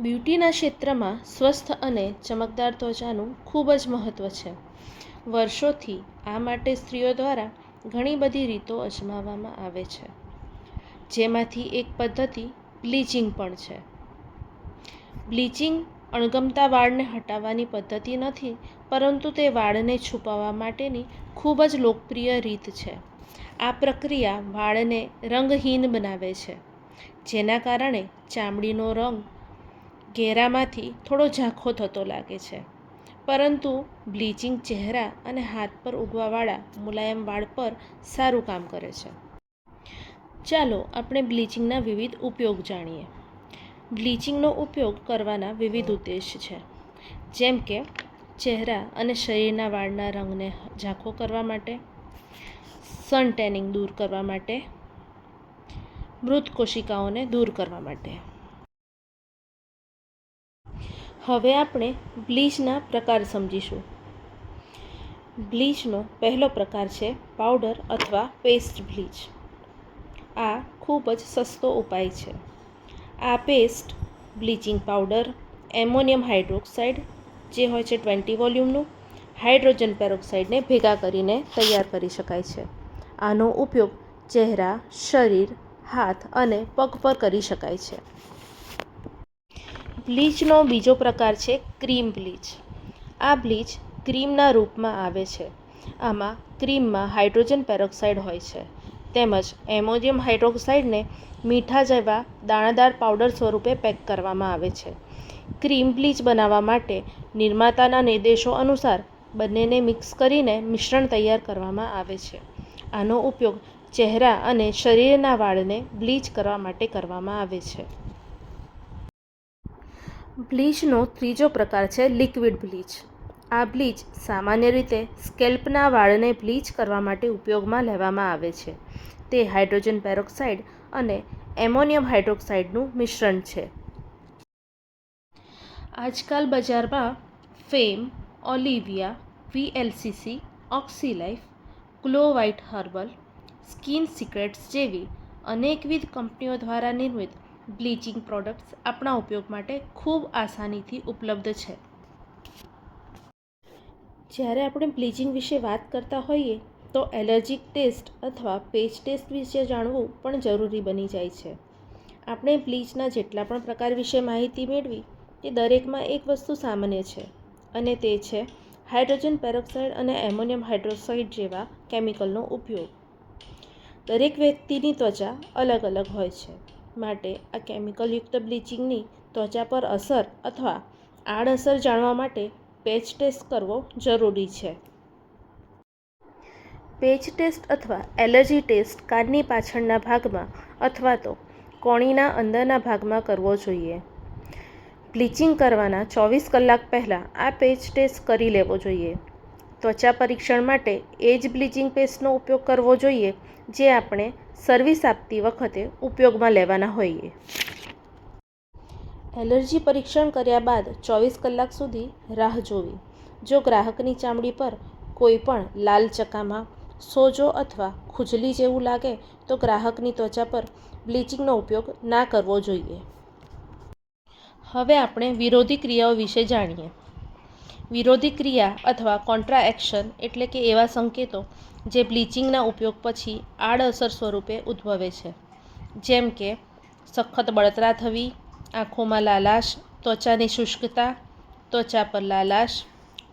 બ્યુટીના ક્ષેત્રમાં સ્વસ્થ અને ચમકદાર ત્વચાનું ખૂબ જ મહત્ત્વ છે. વર્ષોથી આ માટે સ્ત્રીઓ દ્વારા ઘણી બધી રીતો અજમાવવામાં આવે છે. જેમાંથી એક પદ્ધતિ બ્લીચિંગ પણ છે. બ્લીચિંગ અણગમતા વાળને હટાવવાની પદ્ધતિ નથી, પરંતુ તે વાળને છુપાવવા માટેની ખૂબ જ લોકપ્રિય રીત છે. આ પ્રક્રિયા વાળને રંગહીન બનાવે છે, જેના કારણે ચામડીનો રંગ ઘેરામાંથી થોડો ઝાંખો થતો લાગે છે. પરંતુ બ્લીચિંગ ચહેરા અને હાથ પર ઉગવાવાળા મુલાયમ વાળ પર સારું કામ કરે છે. ચાલો આપણે બ્લીચિંગના વિવિધ ઉપયોગ જાણીએ. બ્લીચિંગનો ઉપયોગ કરવાના વિવિધ ઉદ્દેશ છે. જેમ કે, ચહેરા અને શરીરના વાળના રંગને ઝાંખો કરવા માટે સન ટેનિંગ દૂર કરવા માટે મૃત કોશિકાઓને દૂર કરવા માટે. હવે આપણે બ્લીચના પ્રકાર સમજીશું. બ્લીચનો પહેલો પ્રકાર છે પાવડર અથવા પેસ્ટ બ્લીચ. આ ખૂબ જ સસ્તો ઉપાય છે. આ paste bleaching powder ammonium hydroxide, જે હોય છે ટ્વેન્ટી વોલ્યુમનું, હાઇડ્રોજન પેરોક્સાઇડને ભેગા કરીને તૈયાર કરી શકાય છે. આનો ઉપયોગ ચહેરા, શરીર, હાથ અને પગ પર કરી શકાય છે. બ્લીચનો બીજો પ્રકાર છે ક્રીમ બ્લીચ. આ બ્લીચ ક્રીમના રૂપમાં આવે છે. આમાં ક્રીમમાં હાઇડ્રોજન પેરોક્સાઇડ હોય છે. તેમજ એમોનિયમ હાઇડ્રોક્સાઇડને મીઠા જેવા દાણાદાર પાવડર સ્વરૂપે પેક કરવામાં આવે છે. ક્રીમ બ્લીચ બનાવવા માટે નિર્માતાના નિર્દેશો અનુસાર બંનેને મિક્સ કરીને મિશ્રણ તૈયાર કરવામાં આવે છે. આનો ઉપયોગ ચહેરા અને શરીરના વાળને બ્લીચ કરવા માટે કરવામાં આવે છે. બ્લીચનો ત્રીજો પ્રકાર છે લિક્વિડ બ્લીચ. આ બ્લીચ સામાન્ય રીતે સ્કેલ્પના વાળને બ્લીચ કરવા માટે ઉપયોગમાં લેવામાં આવે છે. તે હાઇડ્રોજન પેરોક્સાઇડ અને એમોનિયમ હાઇડ્રોક્સાઇડનું મિશ્રણ છે. આજકાલ બજારમાં Fem, Olivia VLCC Oxylife, glow white herbal, skin secrets જેવી અનેકવિધ કંપનીઓ દ્વારા નિર્મિત બ્લીચિંગ પ્રોડક્ટ્સ આપણા ઉપયોગ માટે ખૂબ આસાનીથી ઉપલબ્ધ છે. જ્યારે આપણે બ્લીચિંગ વિશે વાત કરતા હોઈએ, તો એલર્જીક ટેસ્ટ અથવા પેચ ટેસ્ટ વિશે જાણવું પણ જરૂરી બની જાય છે. આપણે બ્લીચના જેટલા પણ પ્રકાર વિશે માહિતી મેળવી એ દરેકમાં એક વસ્તુ સામાન્ય છે, અને તે છે હાઇડ્રોજન પેરોક્સાઇડ અને એમોનિયમ હાઇડ્રોક્સાઇડ જેવા કેમિકલનો ઉપયોગ. દરેક વ્યક્તિની ત્વચા અલગ અલગ હોય છે. માટે આ કેમિકલયુક્ત બ્લીચિંગની ત્વચા પર અસર અથવા આડઅસર જાણવા માટે પેચ ટેસ્ટ કરવો જરૂરી છે. પેચ ટેસ્ટ અથવા એલર્જી ટેસ્ટ કાનની પાછળના ભાગમાં અથવા તો કોણીના અંદરના ભાગમાં કરવો જોઈએ. બ્લીચિંગ કરવાના ચોવીસ કલાક પહેલાં આ પેચ ટેસ્ટ કરી લેવો જોઈએ. ત્વચા પરીક્ષણ માટે એ જ બ્લીચિંગ પેસ્ટનો ઉપયોગ કરવો જોઈએ, જે આપણે સર્વિસ આપતી વખતે ઉપયોગમાં લેવાના હોઈએ. એલર્જી પરીક્ષણ કર્યા બાદ ચોવીસ કલાક સુધી રાહ જોવી. જો ગ્રાહકની ચામડી પર કોઈપણ લાલ ચકામા, સોજો અથવા ખુજલી જેવું લાગે, તો ગ્રાહકની ત્વચા પર બ્લીચિંગનો ઉપયોગ ના કરવો જોઈએ. હવે આપણે વિરોધી ક્રિયાઓ વિશે જાણીએ. વિરોધી ક્રિયા અથવા કોન્ટ્રા એક્શન એટલે કે એવા સંકેતો જે બ્લીચિંગના ઉપયોગ પછી આડઅસર સ્વરૂપે ઉદ્ભવે છે. જેમ કે, સખત બળતરા થવી, આંખોમાં લાલાશ, ત્વચાની શુષ્કતા, ત્વચા પર લાલાશ,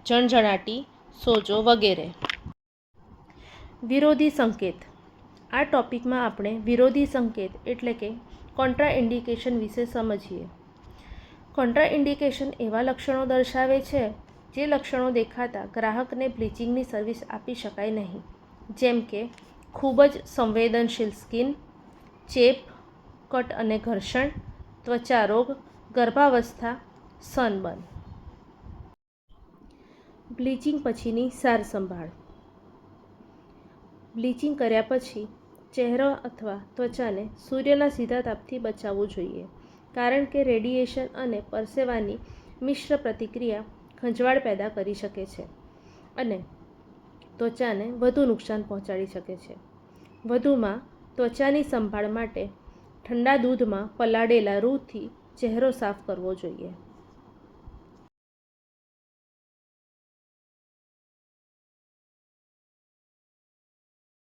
જણજણાટી, સોજો વગેરે. વિરોધી સંકેત. આ ટોપિકમાં આપણે વિરોધી સંકેત એટલે કે કોન્ટ્રા ઇન્ડિકેશન વિશે સમજીએ. કોન્ટ્રા ઇન્ડિકેશન એવા લક્ષણો દર્શાવે છે જે લક્ષણો દેખાતા ગ્રાહકને બ્લીચિંગની સર્વિસ આપી શકાય નહીં. જેમ કે, ખૂબ જ સંવેદનશીલ સ્કિન, ચેપ, કટ અને ઘર્ષણ ત્વચા રોગ ગર્ભાવસ્થા, સનબર્ન. બ્લીચિંગ પછીની સાર સંભાળ. બ્લીચિંગ કર્યા પછી ચહેરો અથવા ત્વચાને સૂર્યના સીધા તાપથી બચાવવું જોઈએ, કારણ કે રેડિયેશન અને પરસેવાની મિશ્ર પ્રતિક્રિયા ખંજવાળ પેદા કરી શકે છે અને ત્વચાને વધુ નુકસાન પહોંચાડી શકે છે. વધુમાં, ત્વચાની સંભાળ માટે ઠંડા દૂધમાં પલાળેલા રૂથી ચહેરો સાફ કરવો જોઈએ.